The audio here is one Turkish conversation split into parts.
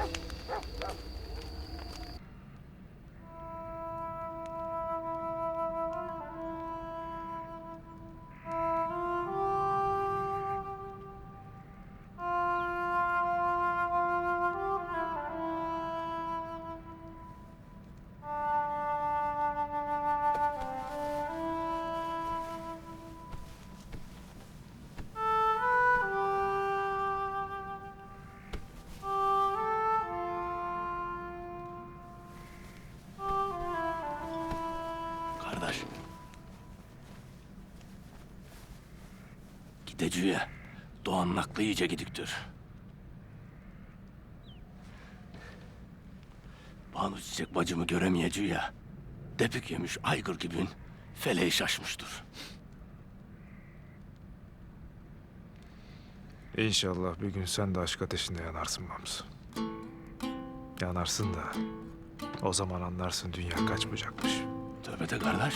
Yeah, yeah, yeah. Gideceğe Doğan'ın aklı iyice gidiktir. Banu Çiçek bacımı göremeyeceği ya. Depik yemiş aygır gibi feleği şaşmıştır. İnşallah bir gün sen de aşk ateşinde yanarsın Mamsı. Yanarsın da o zaman anlarsın dünya kaç bucakmış. Tövbe de kardeş.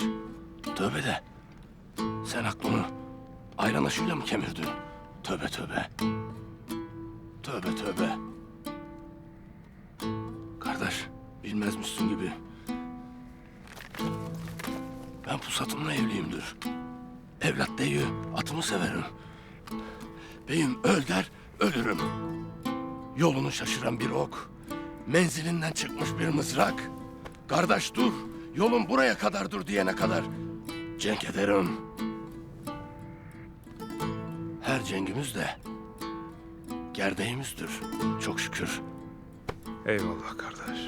Tövbe de. Sen aklını ayran aşıyla mı kemirdin? Tövbe tövbe. Tövbe tövbe. Kardeş bilmezmişsin gibi. Ben pusatımla evliyimdir. Evlat deyi atımı severim. Beyim öl der ölürüm. Yolunu şaşıran bir ok. Menzilinden çıkmış bir mızrak. Kardeş dur. Yolun buraya kadar dur diyene kadar. Cenk ederim. Her cengimiz de gerdeğimizdir. Çok şükür. Eyvallah kardeş.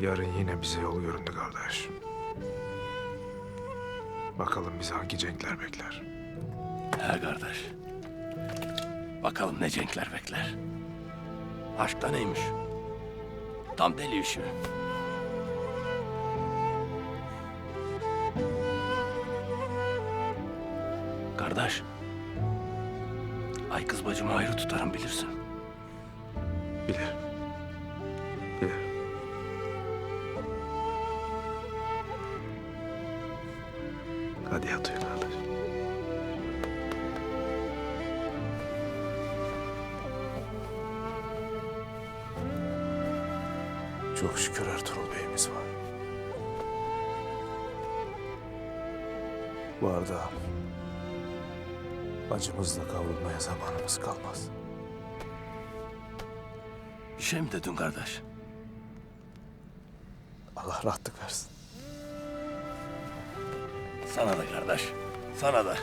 Yarın yine bize yol göründü kardeş. Bakalım bizi hangi cenkler bekler. He kardeş. Bakalım ne cenkler bekler. Aşk neymiş? Tam deli işi. Kardeş. Ay kız bacımı ayrı tutarım bilirsin. Bilir. Bilir. Hadi yat uyu Çok şükür Ertuğrul Bey'imiz var. Bu arada acımızla kavrulmaya zamanımız kalmaz. Bir şey mi dedin kardeş? Allah rahatlık versin. Sana da kardeş. Sana da.